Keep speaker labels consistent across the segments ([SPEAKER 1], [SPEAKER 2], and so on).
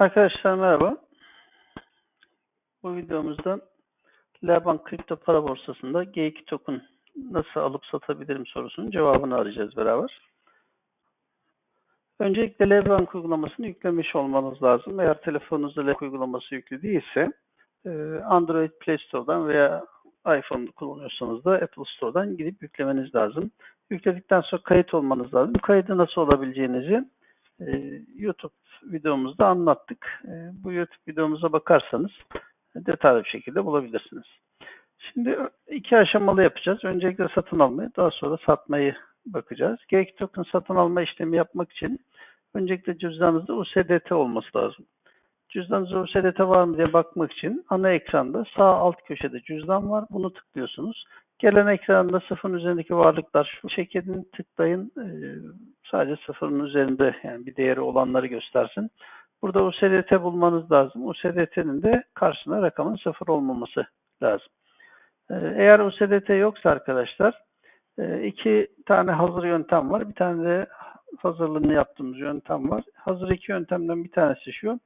[SPEAKER 1] Arkadaşlar merhaba. Bu videomuzda Labank Kripto Para Borsası'nda G2 token nasıl alıp satabilirim sorusunun cevabını arayacağız beraber. Öncelikle Labank uygulamasını yüklemiş olmanız lazım. Eğer telefonunuzda Labank uygulaması yüklü değilse e, Android Play Store'dan veya iPhone kullanıyorsanız da Apple Store'dan gidip yüklemeniz lazım. Yükledikten sonra kayıt olmanız lazım. Kaydı nasıl olabileceğinizi e, YouTube videomuzda anlattık. E, bu YouTube videomuza bakarsanız detaylı bir şekilde bulabilirsiniz. Şimdi iki aşamalı yapacağız. Öncelikle satın almayı, daha sonra satmayı bakacağız. Geek token satın alma işlemi yapmak için öncelikle cüzdanınızda USDT olması lazım. Cüzdanınızda USDT var mı diye bakmak için ana ekranda sağ alt köşede cüzdan var. Bunu tıklıyorsunuz. Gelen ekranda sıfırın üzerindeki varlıklar şu şeklini tıklayın. Ee, sadece sıfırın üzerinde yani bir değeri olanları göstersin. Burada USDT bulmanız lazım. USDT'nin de karşısına rakamın sıfır olmaması lazım. Ee, eğer USDT yoksa arkadaşlar e, iki tane hazır yöntem var. Bir tane de hazırlığını yaptığımız yöntem var. Hazır iki yöntemden bir tanesi şu.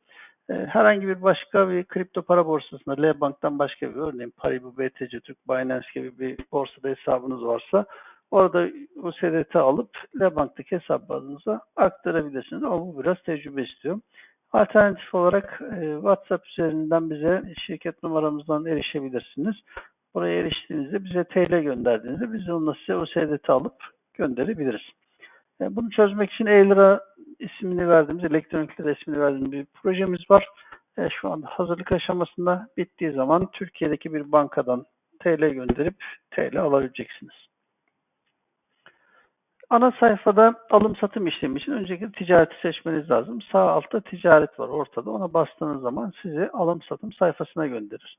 [SPEAKER 1] E, herhangi bir başka bir kripto para borsasında L Bank'tan başka bir örneğin Paribu, BTC, Türk, Binance gibi bir borsada hesabınız varsa orada USDT alıp L Bank'taki hesabınıza aktarabilirsiniz. Ama bu biraz tecrübe istiyor. Alternatif olarak e, WhatsApp üzerinden bize şirket numaramızdan erişebilirsiniz. Buraya eriştiğinizde bize TL gönderdiğinizde biz onunla size USDT alıp gönderebiliriz. E, bunu çözmek için e-lira ismini verdiğimiz, elektronik ismini verdiğimiz bir projemiz var. E, şu anda hazırlık aşamasında bittiği zaman Türkiye'deki bir bankadan TL gönderip TL alabileceksiniz. Ana sayfada alım satım işlemi için öncelikle ticareti seçmeniz lazım. Sağ altta ticaret var ortada. Ona bastığınız zaman sizi alım satım sayfasına gönderir.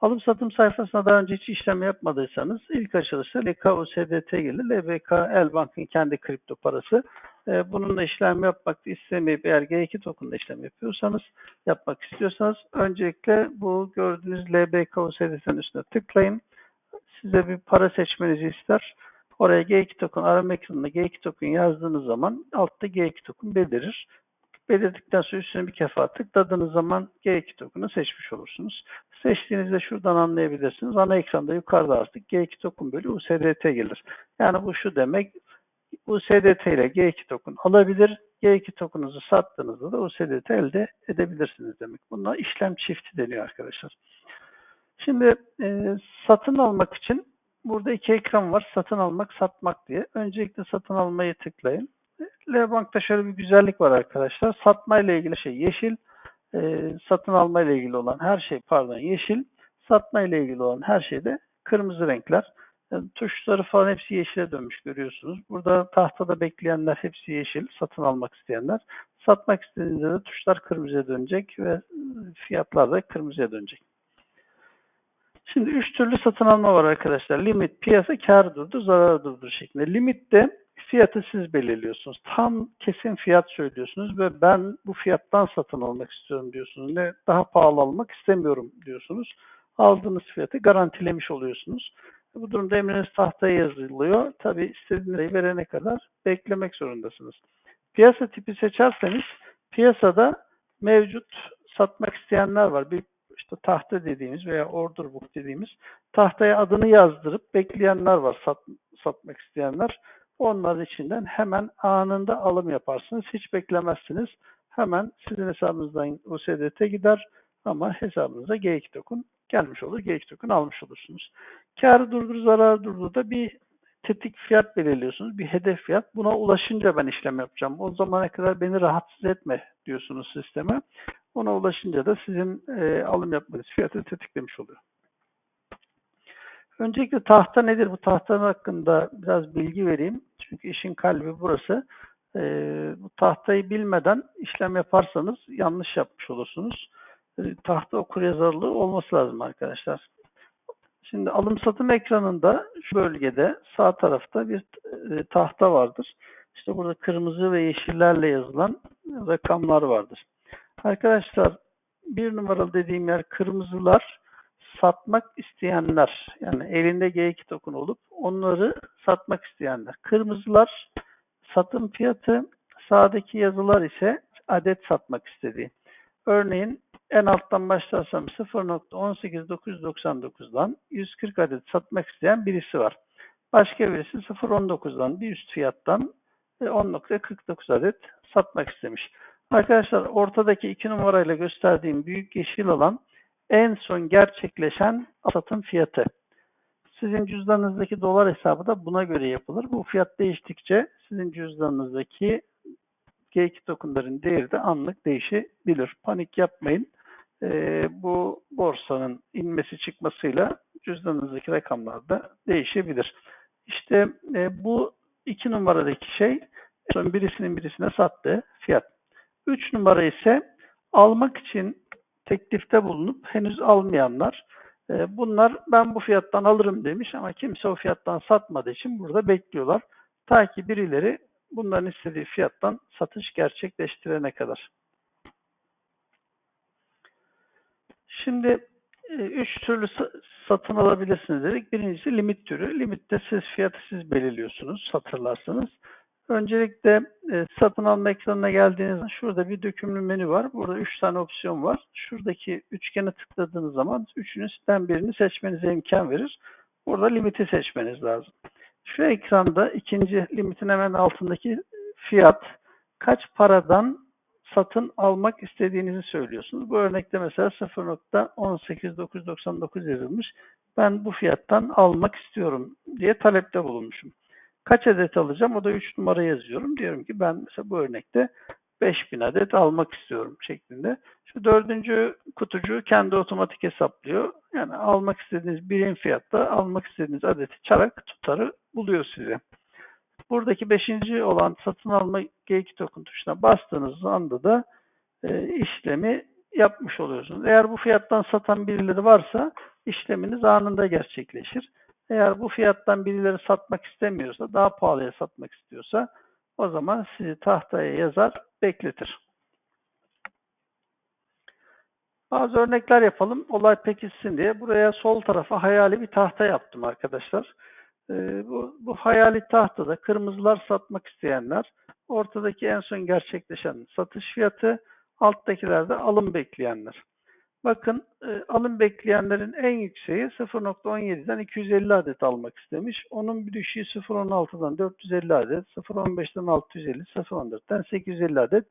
[SPEAKER 1] Alım satım sayfasına daha önce hiç işlem yapmadıysanız ilk açılışta LK USDT gelir. LBK Elbank'ın kendi kripto parası. Ee, bununla işlem yapmak istemeyip eğer G2 token'la işlem yapıyorsanız, yapmak istiyorsanız öncelikle bu gördüğünüz LBK USDT'nin üstüne tıklayın. Size bir para seçmenizi ister. Oraya G2 token arama ekranına G2 token yazdığınız zaman altta G2 token belirir. Belirdikten sonra üstüne bir kefa tıkladığınız zaman G2 token'ı seçmiş olursunuz. Seçtiğinizde şuradan anlayabilirsiniz. Ana ekranda yukarıda artık G2 token bölü USDT gelir. Yani bu şu demek USDT ile G2 token alabilir. G2 token'unuzu sattığınızda da USDT elde edebilirsiniz demek. Buna işlem çifti deniyor arkadaşlar. Şimdi e, satın almak için burada iki ekran var. Satın almak, satmak diye. Öncelikle satın almayı tıklayın. L-Bank'ta şöyle bir güzellik var arkadaşlar. Satma ile ilgili şey yeşil, e, satın alma ile ilgili olan her şey pardon yeşil, satma ile ilgili olan her şey de kırmızı renkler. Yani tuşları falan hepsi yeşile dönmüş görüyorsunuz. Burada tahtada bekleyenler hepsi yeşil, satın almak isteyenler. Satmak istediğinizde de tuşlar kırmızıya dönecek ve fiyatlar da kırmızıya dönecek. Şimdi üç türlü satın alma var arkadaşlar. Limit, piyasa, kar durdur, zarar durdur şeklinde. Limitte fiyatı siz belirliyorsunuz. Tam kesin fiyat söylüyorsunuz ve ben bu fiyattan satın almak istiyorum diyorsunuz. Ne daha pahalı almak istemiyorum diyorsunuz. Aldığınız fiyatı garantilemiş oluyorsunuz. Bu durumda emriniz tahtaya yazılıyor. Tabi istediğiniz verene kadar beklemek zorundasınız. Piyasa tipi seçerseniz piyasada mevcut satmak isteyenler var. Bir işte tahta dediğimiz veya order book dediğimiz tahtaya adını yazdırıp bekleyenler var sat, satmak isteyenler. Onların içinden hemen anında alım yaparsınız. Hiç beklemezsiniz. Hemen sizin hesabınızdan USDT gider ama hesabınıza G2 token gelmiş olur. G2 token almış olursunuz. Karı durdur, zararı durdur da bir tetik fiyat belirliyorsunuz. Bir hedef fiyat. Buna ulaşınca ben işlem yapacağım. O zamana kadar beni rahatsız etme diyorsunuz sisteme. Ona ulaşınca da sizin e, alım yapmanız fiyatı tetiklemiş oluyor. Öncelikle tahta nedir? Bu tahtanın hakkında biraz bilgi vereyim. Çünkü işin kalbi burası. E, bu tahtayı bilmeden işlem yaparsanız yanlış yapmış olursunuz. E, tahta okur yazarlığı olması lazım arkadaşlar. Şimdi alım satım ekranında şu bölgede sağ tarafta bir e, tahta vardır. İşte burada kırmızı ve yeşillerle yazılan rakamlar vardır. Arkadaşlar bir numaralı dediğim yer kırmızılar satmak isteyenler yani elinde G2 token olup onları satmak isteyenler. Kırmızılar satım fiyatı sağdaki yazılar ise adet satmak istediği. Örneğin en alttan başlarsam 0.18999'dan 140 adet satmak isteyen birisi var. Başka birisi 0.19'dan bir üst fiyattan e, 10.49 adet satmak istemiş. Arkadaşlar ortadaki iki numarayla gösterdiğim büyük yeşil alan en son gerçekleşen satım fiyatı. Sizin cüzdanınızdaki dolar hesabı da buna göre yapılır. Bu fiyat değiştikçe sizin cüzdanınızdaki G2 tokenların değeri de anlık değişebilir. Panik yapmayın. Ee, bu borsanın inmesi çıkmasıyla cüzdanınızdaki rakamlar da değişebilir. İşte e, bu iki numaradaki şey son birisinin birisine sattığı fiyat. Üç numara ise almak için teklifte bulunup henüz almayanlar. E, bunlar ben bu fiyattan alırım demiş ama kimse o fiyattan satmadığı için burada bekliyorlar. Ta ki birileri bunların istediği fiyattan satış gerçekleştirene kadar. Şimdi e, üç türlü satın alabilirsiniz dedik. Birincisi limit türü. Limitte siz fiyatı siz belirliyorsunuz hatırlarsanız. Öncelikle e, satın alma ekranına geldiğinizde şurada bir dökümlü menü var. Burada üç tane opsiyon var. Şuradaki üçgene tıkladığınız zaman üçünüzden birini seçmenize imkan verir. Burada limiti seçmeniz lazım. Şu ekranda ikinci limitin hemen altındaki fiyat kaç paradan satın almak istediğinizi söylüyorsunuz. Bu örnekte mesela 0.18999 yazılmış. Ben bu fiyattan almak istiyorum diye talepte bulunmuşum. Kaç adet alacağım? O da 3 numara yazıyorum. Diyorum ki ben mesela bu örnekte 5000 adet almak istiyorum şeklinde. Şu dördüncü kutucuğu kendi otomatik hesaplıyor. Yani almak istediğiniz birim fiyatta almak istediğiniz adeti çarak tutarı buluyor size. Buradaki beşinci olan satın alma G2 token tuşuna bastığınız anda da e, işlemi yapmış oluyorsunuz. Eğer bu fiyattan satan birileri varsa işleminiz anında gerçekleşir. Eğer bu fiyattan birileri satmak istemiyorsa, daha pahalıya satmak istiyorsa o zaman sizi tahtaya yazar, bekletir. Bazı örnekler yapalım. Olay pekişsin diye. Buraya sol tarafa hayali bir tahta yaptım arkadaşlar. Ee, bu, bu hayali tahtada kırmızılar satmak isteyenler, ortadaki en son gerçekleşen satış fiyatı, alttakilerde alım bekleyenler. Bakın e, alım bekleyenlerin en yükseği 0.17'den 250 adet almak istemiş. Onun bir düşüğü 0.16'dan 450 adet, 0.15'ten 650, 0.14'ten 850 adet.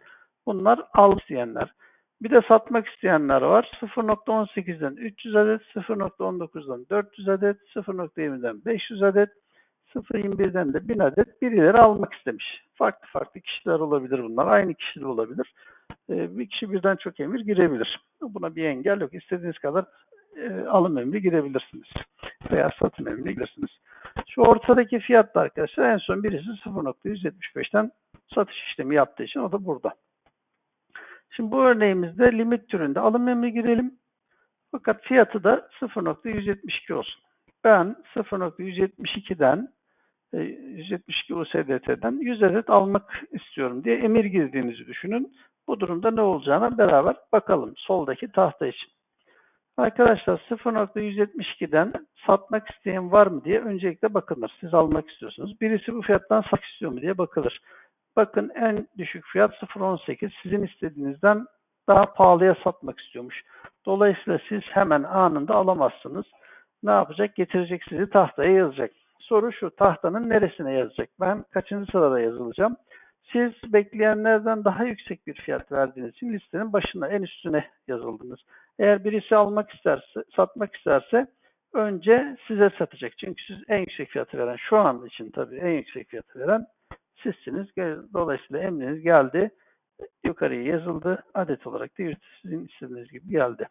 [SPEAKER 1] Bunlar al isteyenler. Bir de satmak isteyenler var. 0.18'den 300 adet, 0.19'dan 400 adet, 0.20'den 500 adet, 0.21'den de 1000 adet birileri almak istemiş. Farklı farklı kişiler olabilir bunlar. Aynı kişiler olabilir. Ee, bir kişi birden çok emir girebilir. Buna bir engel yok. İstediğiniz kadar e, alım emri girebilirsiniz. Veya satım emri girebilirsiniz. Şu ortadaki fiyatta arkadaşlar en son birisi 0.175'ten satış işlemi yaptığı için o da burada. Şimdi bu örneğimizde limit türünde alım emri girelim. Fakat fiyatı da 0.172 olsun. Ben 0.172'den 172 USDT'den 100 adet almak istiyorum diye emir girdiğinizi düşünün. Bu durumda ne olacağına beraber bakalım soldaki tahta için. Arkadaşlar 0.172'den satmak isteyen var mı diye öncelikle bakılır. Siz almak istiyorsunuz. Birisi bu fiyattan satmak istiyor mu diye bakılır. Bakın en düşük fiyat 0.18 sizin istediğinizden daha pahalıya satmak istiyormuş. Dolayısıyla siz hemen anında alamazsınız. Ne yapacak? Getirecek sizi tahtaya yazacak. Soru şu tahtanın neresine yazacak? Ben kaçıncı sırada yazılacağım? Siz bekleyenlerden daha yüksek bir fiyat verdiğiniz için listenin başına en üstüne yazıldınız. Eğer birisi almak isterse, satmak isterse önce size satacak. Çünkü siz en yüksek fiyatı veren, şu an için tabii en yüksek fiyatı veren sizsiniz. Dolayısıyla emriniz geldi. Yukarıya yazıldı. Adet olarak da sizin istediğiniz gibi geldi.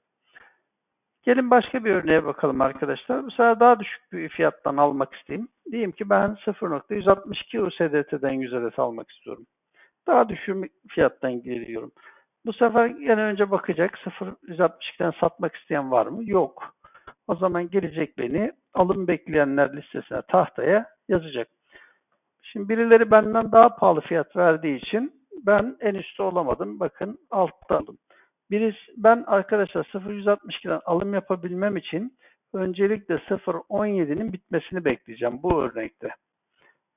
[SPEAKER 1] Gelin başka bir örneğe bakalım arkadaşlar. Bu sefer daha düşük bir fiyattan almak isteyeyim. Diyeyim ki ben 0.162 USDT'den 100 adet almak istiyorum. Daha düşük fiyattan giriyorum. Bu sefer yine önce bakacak 0.162'den satmak isteyen var mı? Yok. O zaman gelecek beni alım bekleyenler listesine tahtaya yazacak. Şimdi birileri benden daha pahalı fiyat verdiği için ben en üstte olamadım. Bakın altta aldım. Birisi, ben arkadaşlar 0.162'den alım yapabilmem için öncelikle 0.17'nin bitmesini bekleyeceğim bu örnekte.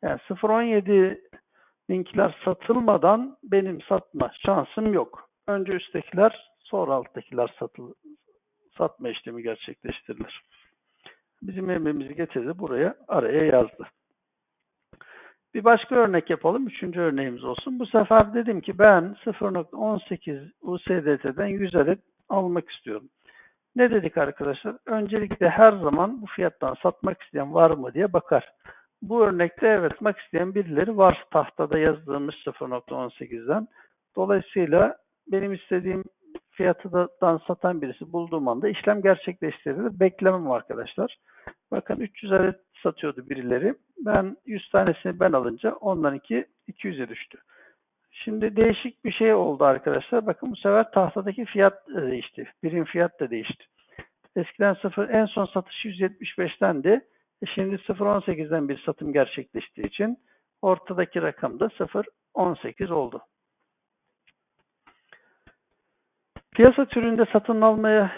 [SPEAKER 1] Yani 0.17'ninkiler satılmadan benim satma şansım yok. Önce üsttekiler Sonra alttakiler satıl, satma işlemi gerçekleştirilir. Bizim emrimizi getirdi buraya araya yazdı. Bir başka örnek yapalım. Üçüncü örneğimiz olsun. Bu sefer dedim ki ben 0.18 USDT'den 100 adet almak istiyorum. Ne dedik arkadaşlar? Öncelikle her zaman bu fiyattan satmak isteyen var mı diye bakar. Bu örnekte evet satmak isteyen birileri var tahtada yazdığımız 0.18'den. Dolayısıyla benim istediğim fiyatından satan birisi bulduğum anda işlem gerçekleştirilir. Beklemem arkadaşlar. Bakın 300 adet satıyordu birileri. Ben 100 tanesini ben alınca ondan iki 200'e düştü. Şimdi değişik bir şey oldu arkadaşlar. Bakın bu sefer tahtadaki fiyat da değişti. Birim fiyat da değişti. Eskiden 0 en son satış 175'tendi. E şimdi 0.18'den bir satım gerçekleştiği için ortadaki rakam da 0.18 oldu. Piyasa türünde satın almaya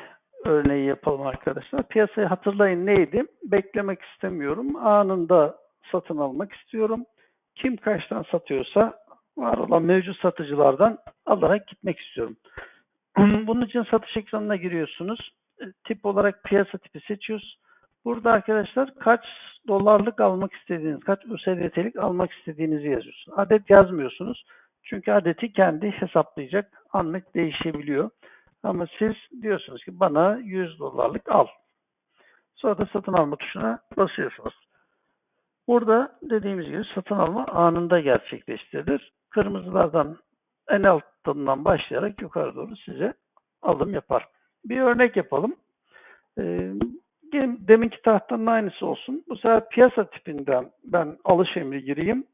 [SPEAKER 1] örneği yapalım arkadaşlar. Piyasayı hatırlayın neydi? Beklemek istemiyorum. Anında satın almak istiyorum. Kim kaçtan satıyorsa var olan mevcut satıcılardan alarak gitmek istiyorum. Bunun için satış ekranına giriyorsunuz. E, Tip olarak piyasa tipi seçiyoruz. Burada arkadaşlar kaç dolarlık almak istediğiniz, kaç USDT'lik almak istediğinizi yazıyorsunuz. Adet yazmıyorsunuz. Çünkü adeti kendi hesaplayacak. Anlık değişebiliyor. Ama siz diyorsunuz ki bana 100 dolarlık al. Sonra da satın alma tuşuna basıyorsunuz. Burada dediğimiz gibi satın alma anında gerçekleştirilir. Kırmızılardan en altından başlayarak yukarı doğru size alım yapar. Bir örnek yapalım. Ee, deminki tahtanın aynısı olsun. Bu sefer piyasa tipinden ben alış emri gireyim.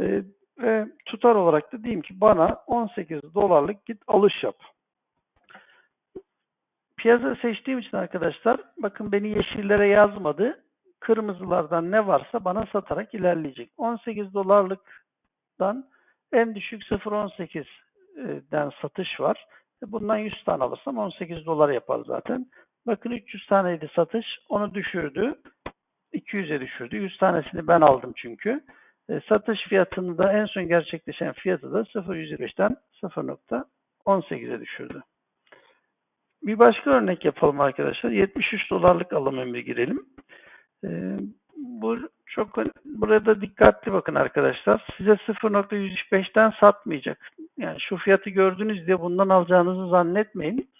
[SPEAKER 1] Ee, ve tutar olarak da diyeyim ki bana 18 dolarlık git alış yap. Piyasa seçtiğim için arkadaşlar bakın beni yeşillere yazmadı. Kırmızılardan ne varsa bana satarak ilerleyecek. 18 dolarlıktan en düşük 0.18'den satış var. Bundan 100 tane alırsam 18 dolar yapar zaten. Bakın 300 taneydi satış. Onu düşürdü. 200'e düşürdü. 100 tanesini ben aldım çünkü. E, satış fiyatını da en son gerçekleşen fiyatı da 0.125'ten 0.18'e düşürdü. Bir başka örnek yapalım arkadaşlar. 73 dolarlık alım emri girelim. Ee, bu çok burada dikkatli bakın arkadaşlar. Size 0.105'ten satmayacak. Yani şu fiyatı gördünüz diye bundan alacağınızı zannetmeyin.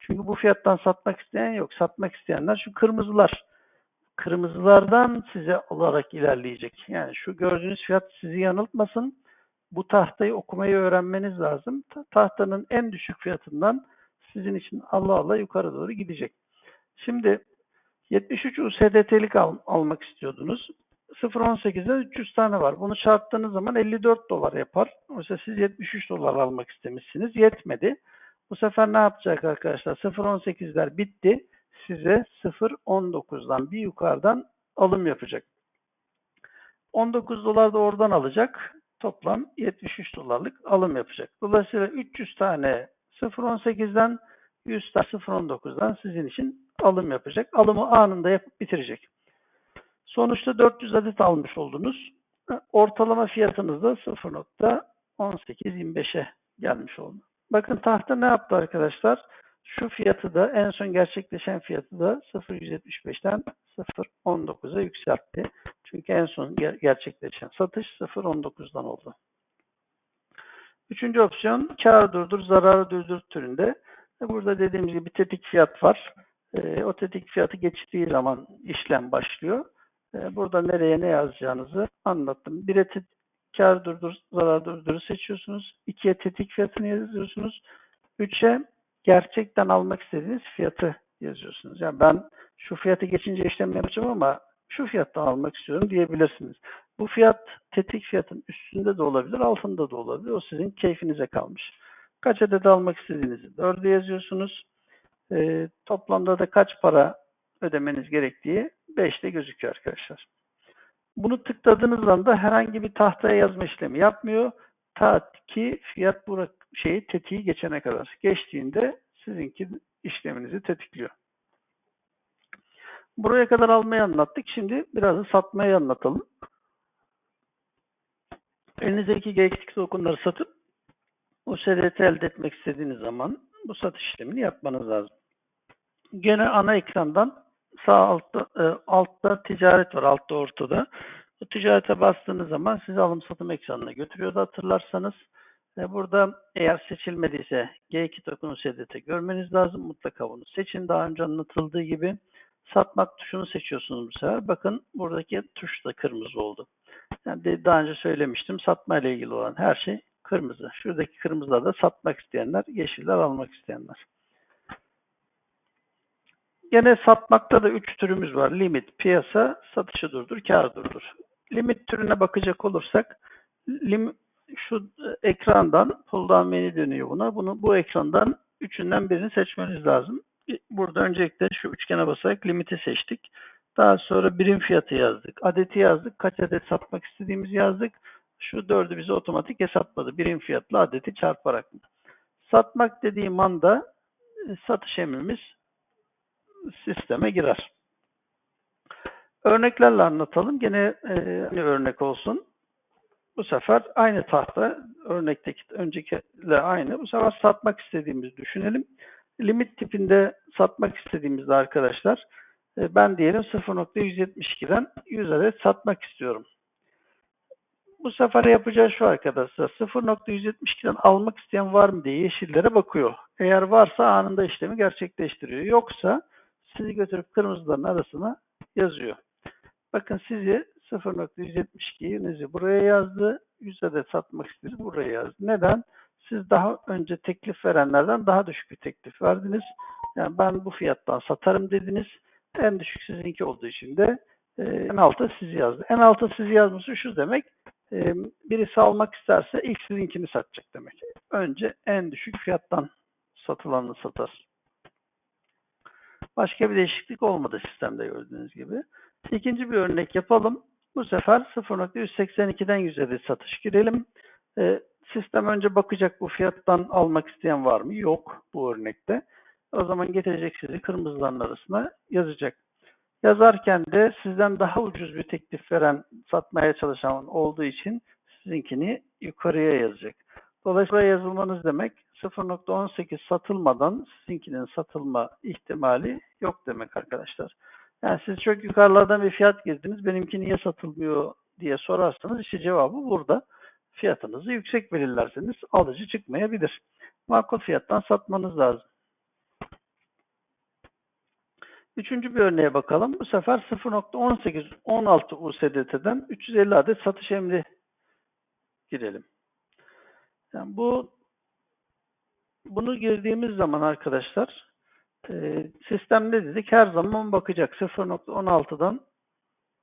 [SPEAKER 1] Çünkü bu fiyattan satmak isteyen yok. Satmak isteyenler şu kırmızılar. Kırmızılardan size alarak ilerleyecek. Yani şu gördüğünüz fiyat sizi yanıltmasın. Bu tahtayı okumayı öğrenmeniz lazım. Tahtanın en düşük fiyatından sizin için Allah Allah yukarı doğru gidecek. Şimdi 73 USDT'lik al, almak istiyordunuz. 0.18'de 300 tane var. Bunu çarptığınız zaman 54 dolar yapar. Oysa siz 73 dolar almak istemişsiniz. Yetmedi. Bu sefer ne yapacak arkadaşlar? 0.18'ler bitti. Size 0.19'dan bir yukarıdan alım yapacak. 19 dolar da oradan alacak. Toplam 73 dolarlık alım yapacak. Dolayısıyla 300 tane 0.18'den 100 tane 0.19'dan sizin için alım yapacak. Alımı anında yapıp bitirecek. Sonuçta 400 adet almış oldunuz. Ortalama fiyatınız da 0.1825'e gelmiş oldu. Bakın tahta ne yaptı arkadaşlar? Şu fiyatı da en son gerçekleşen fiyatı da 0.175'ten 0.19'a yükseltti. Çünkü en son ger gerçekleşen satış 0.19'dan oldu. Üçüncü opsiyon kar durdur, zararı durdur türünde. Burada dediğimiz gibi tetik fiyat var. E, o tetik fiyatı geçtiği zaman işlem başlıyor. E, burada nereye ne yazacağınızı anlattım. Bire kar durdur, zarar durduru seçiyorsunuz. İkiye tetik fiyatını yazıyorsunuz. Üçe gerçekten almak istediğiniz fiyatı yazıyorsunuz. Yani ben şu fiyatı geçince işlem yapacağım ama şu fiyattan almak istiyorum diyebilirsiniz. Bu fiyat tetik fiyatın üstünde de olabilir, altında da olabilir. O sizin keyfinize kalmış. Kaç adet almak istediğinizi dörde yazıyorsunuz. E, toplamda da kaç para ödemeniz gerektiği 5'te gözüküyor arkadaşlar. Bunu tıkladığınız anda herhangi bir tahtaya yazma işlemi yapmıyor. Ta ki fiyat bu şeyi tetiği geçene kadar. Geçtiğinde sizinki işleminizi tetikliyor. Buraya kadar almayı anlattık. Şimdi biraz da satmayı anlatalım. Elinizdeki gerekli tokenları satıp o şeriyeti elde etmek istediğiniz zaman bu satış işlemini yapmanız lazım. Gene ana ekrandan sağ altta, e, altta ticaret var, altta ortada. Bu ticarete bastığınız zaman sizi alım satım ekranına götürüyordu hatırlarsanız. E, burada eğer seçilmediyse G2 token USDT görmeniz lazım. Mutlaka bunu seçin. Daha önce anlatıldığı gibi satmak tuşunu seçiyorsunuz bu sefer. Bakın buradaki tuş da kırmızı oldu. Yani daha önce söylemiştim satma ile ilgili olan her şey kırmızı. Şuradaki kırmızılar da satmak isteyenler, yeşiller almak isteyenler. Gene satmakta da üç türümüz var. Limit, piyasa, satışı durdur, kar durdur. Limit türüne bakacak olursak lim, şu ekrandan pull down menü dönüyor buna. Bunu bu ekrandan üçünden birini seçmeniz lazım. Burada öncelikle şu üçgene basarak limiti seçtik. Daha sonra birim fiyatı yazdık. Adeti yazdık. Kaç adet satmak istediğimizi yazdık. Şu dördü bize otomatik hesapladı. Birim fiyatla adeti çarparak. Satmak dediğim anda e, satış emrimiz sisteme girer. Örneklerle anlatalım. Gene e, örnek olsun. Bu sefer aynı tahta örnekteki öncekiyle aynı. Bu sefer satmak istediğimizi düşünelim. Limit tipinde satmak istediğimizde arkadaşlar e, ben diyelim 0.172'den 100 adet satmak istiyorum. Bu sefer yapacağı şu arkadaşlar 0.172'den almak isteyen var mı diye yeşillere bakıyor. Eğer varsa anında işlemi gerçekleştiriyor. Yoksa sizi götürüp kırmızıların arasına yazıyor. Bakın sizi 0.172'nizi buraya yazdı. 100 adet satmak istediğiniz buraya yazdı. Neden? Siz daha önce teklif verenlerden daha düşük bir teklif verdiniz. Yani ben bu fiyattan satarım dediniz. En düşük sizinki olduğu için de e, en alta sizi yazdı. En alta sizi yazması şu demek. e, birisi almak isterse ilk sizinkini satacak demek. Önce en düşük fiyattan satılanını satar. Başka bir değişiklik olmadı sistemde gördüğünüz gibi. İkinci bir örnek yapalım. Bu sefer 0.182'den 100 adet satış girelim. Ee, sistem önce bakacak bu fiyattan almak isteyen var mı? Yok bu örnekte. O zaman getirecek sizi kırmızıların arasına yazacak. Yazarken de sizden daha ucuz bir teklif veren, satmaya çalışan olduğu için sizinkini yukarıya yazacak. Dolayısıyla yazılmanız demek 0.18 satılmadan sizinkinin satılma ihtimali yok demek arkadaşlar. Yani siz çok yukarılardan bir fiyat girdiniz, benimki niye satılmıyor diye sorarsanız işte cevabı burada. Fiyatınızı yüksek belirlerseniz alıcı çıkmayabilir. Makul fiyattan satmanız lazım. Üçüncü bir örneğe bakalım. Bu sefer 0.18 16 USDT'den 350 adet satış emri girelim. Yani bu bunu girdiğimiz zaman arkadaşlar e, sistem ne dedik? Her zaman bakacak 0.16'dan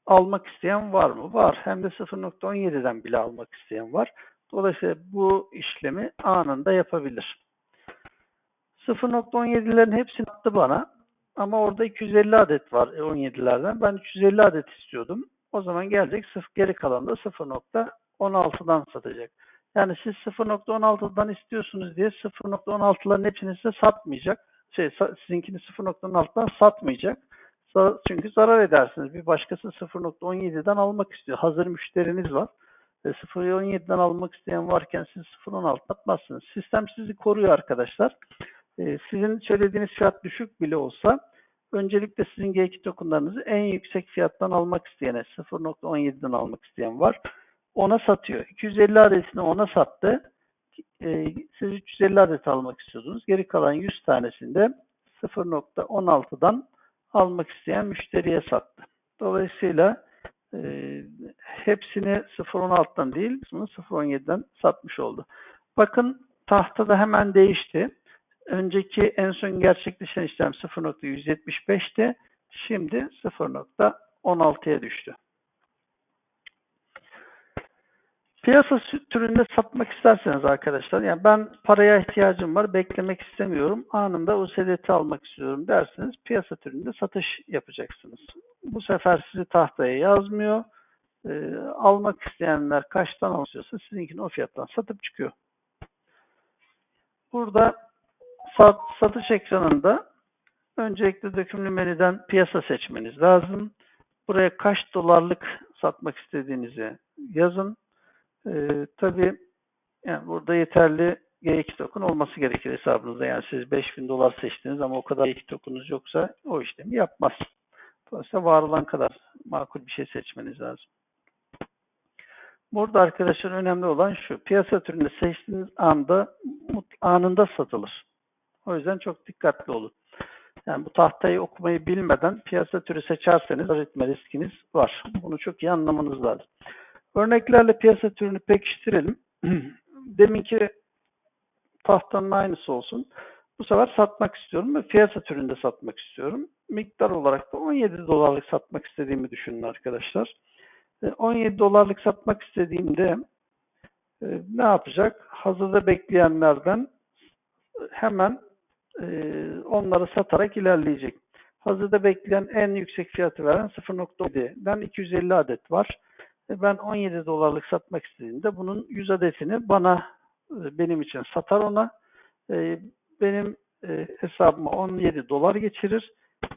[SPEAKER 1] almak isteyen var mı? Var. Hem de 0.17'den bile almak isteyen var. Dolayısıyla bu işlemi anında yapabilir. 0.17'lerin hepsini attı bana. Ama orada 250 adet var 17'lerden. Ben 350 adet istiyordum. O zaman gelecek sıfır, geri kalan da 0.16'dan satacak. Yani siz 0.16'dan istiyorsunuz diye 0.16'ların hepsini size satmayacak. Şey, sizinkini 0.16'dan satmayacak. Çünkü zarar edersiniz. Bir başkası 0.17'den almak istiyor. Hazır müşteriniz var. 0.17'den almak isteyen varken siz 0.16 atmazsınız. Sistem sizi koruyor arkadaşlar. Sizin söylediğiniz fiyat düşük bile olsa öncelikle sizin G2 tokenlarınızı en yüksek fiyattan almak isteyene 0.17'den almak isteyen var. Ona satıyor. 250 adetini ona sattı. Siz 350 adet almak istiyordunuz. Geri kalan 100 tanesini de 0.16'dan almak isteyen müşteriye sattı. Dolayısıyla e, hepsini 0.16'dan değil, 0.17'den satmış oldu. Bakın tahtada hemen değişti. Önceki en son gerçekleşen işlem 0.175'ti. Şimdi 0.16'ya düştü. Piyasa türünde satmak isterseniz arkadaşlar, yani ben paraya ihtiyacım var, beklemek istemiyorum, anında USDT almak istiyorum derseniz piyasa türünde satış yapacaksınız. Bu sefer sizi tahtaya yazmıyor. E, almak isteyenler kaçtan alıyorsa sizinkini o fiyattan satıp çıkıyor. Burada sat, satış ekranında öncelikle dökümlü menüden piyasa seçmeniz lazım. Buraya kaç dolarlık satmak istediğinizi yazın. Ee, tabii yani burada yeterli G2 token olması gerekir hesabınızda. Yani siz 5000 dolar seçtiniz ama o kadar G2 token'unuz yoksa o işlemi yapmaz. Dolayısıyla var olan kadar makul bir şey seçmeniz lazım. Burada arkadaşlar önemli olan şu. Piyasa türünü seçtiğiniz anda anında satılır. O yüzden çok dikkatli olun. Yani bu tahtayı okumayı bilmeden piyasa türü seçerseniz etme riskiniz var. Bunu çok iyi anlamanız lazım. Örneklerle piyasa türünü pekiştirelim. Deminki tahtanın aynısı olsun. Bu sefer satmak istiyorum ve piyasa türünde satmak istiyorum. Miktar olarak da 17 dolarlık satmak istediğimi düşünün arkadaşlar. E, 17 dolarlık satmak istediğimde e, ne yapacak? Hazırda bekleyenlerden hemen e, onları satarak ilerleyecek. Hazırda bekleyen en yüksek fiyatı veren 0.7'den 250 adet var. E, Ben 17 dolarlık satmak istediğimde bunun 100 adetini bana e, benim için satar ona. E, Benim hesabıma 17 dolar geçirir.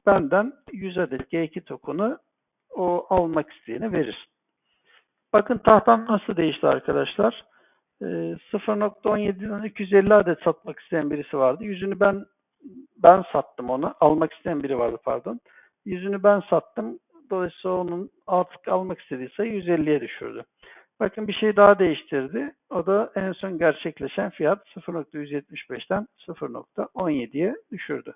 [SPEAKER 1] Benden 100 adet G2 token'ı o almak isteyene verir. Bakın tahtam nasıl değişti arkadaşlar. E, 0.17'den 250 adet satmak isteyen birisi vardı. Yüzünü ben ben sattım ona. Almak isteyen biri vardı pardon. Yüzünü ben sattım. Dolayısıyla onun artık almak istediği sayı 150'ye düşürdü. Bakın bir şey daha değiştirdi. O da en son gerçekleşen fiyat 0.175'ten 0.17'ye düşürdü.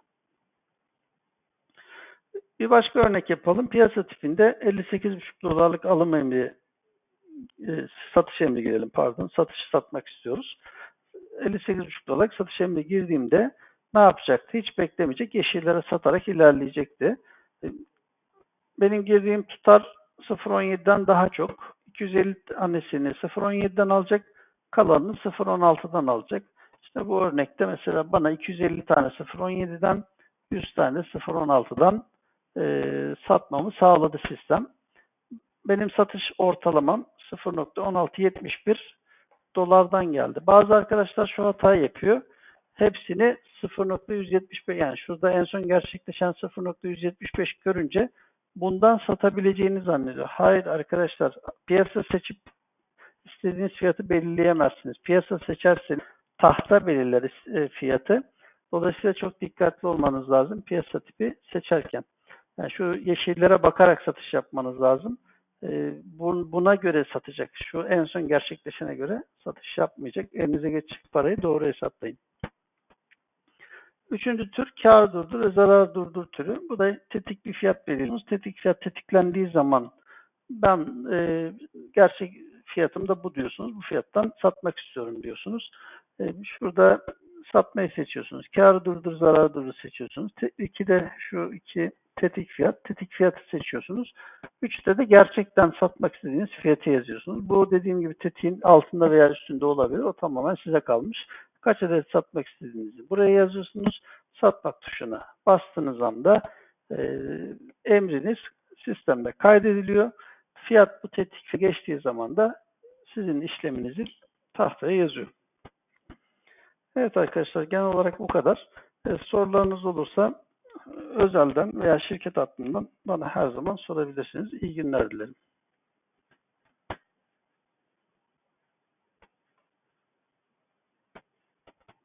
[SPEAKER 1] Bir başka örnek yapalım. Piyasa tipinde 58,5 dolarlık alım emri e, satış emri girelim pardon. Satışı satmak istiyoruz. 58,5 dolarlık satış emri girdiğimde ne yapacaktı? Hiç beklemeyecek. Yeşillere satarak ilerleyecekti. Benim girdiğim tutar 0.17'den daha çok. 250 tanesini 0.17'den alacak. Kalanını 0.16'dan alacak. İşte bu örnekte mesela bana 250 tane 0.17'den 100 tane 0.16'dan e, satmamı sağladı sistem. Benim satış ortalamam 0.1671 dolardan geldi. Bazı arkadaşlar şu hatayı yapıyor. Hepsini 0.175 yani şurada en son gerçekleşen 0.175 görünce bundan satabileceğini zannediyor. Hayır arkadaşlar piyasa seçip istediğiniz fiyatı belirleyemezsiniz. Piyasa seçerseniz tahta belirler e, fiyatı. Dolayısıyla çok dikkatli olmanız lazım piyasa tipi seçerken. Yani şu yeşillere bakarak satış yapmanız lazım. E, bu- Buna göre satacak. Şu en son gerçekleşene göre satış yapmayacak. Elinize geçecek parayı doğru hesaplayın. Üçüncü tür kar durdur ve zarar durdur türü. Bu da tetik bir fiyat veriyorsunuz. Tetik fiyat tetiklendiği zaman ben e, gerçek fiyatım da bu diyorsunuz. Bu fiyattan satmak istiyorum diyorsunuz. E, şurada satmayı seçiyorsunuz. Kar durdur, zarar durdur seçiyorsunuz. Te, iki de şu iki tetik fiyat, tetik fiyatı seçiyorsunuz. Üçte de gerçekten satmak istediğiniz fiyatı yazıyorsunuz. Bu dediğim gibi tetiğin altında veya üstünde olabilir. O tamamen size kalmış. Kaç adet satmak istediğinizi buraya yazıyorsunuz. Satmak tuşuna bastığınız anda e, emriniz sistemde kaydediliyor. Fiyat bu tetik geçtiği zaman da sizin işleminizi tahtaya yazıyor. Evet arkadaşlar genel olarak bu kadar. E, sorularınız olursa e, özelden veya şirket hattından bana her zaman sorabilirsiniz. İyi günler dilerim.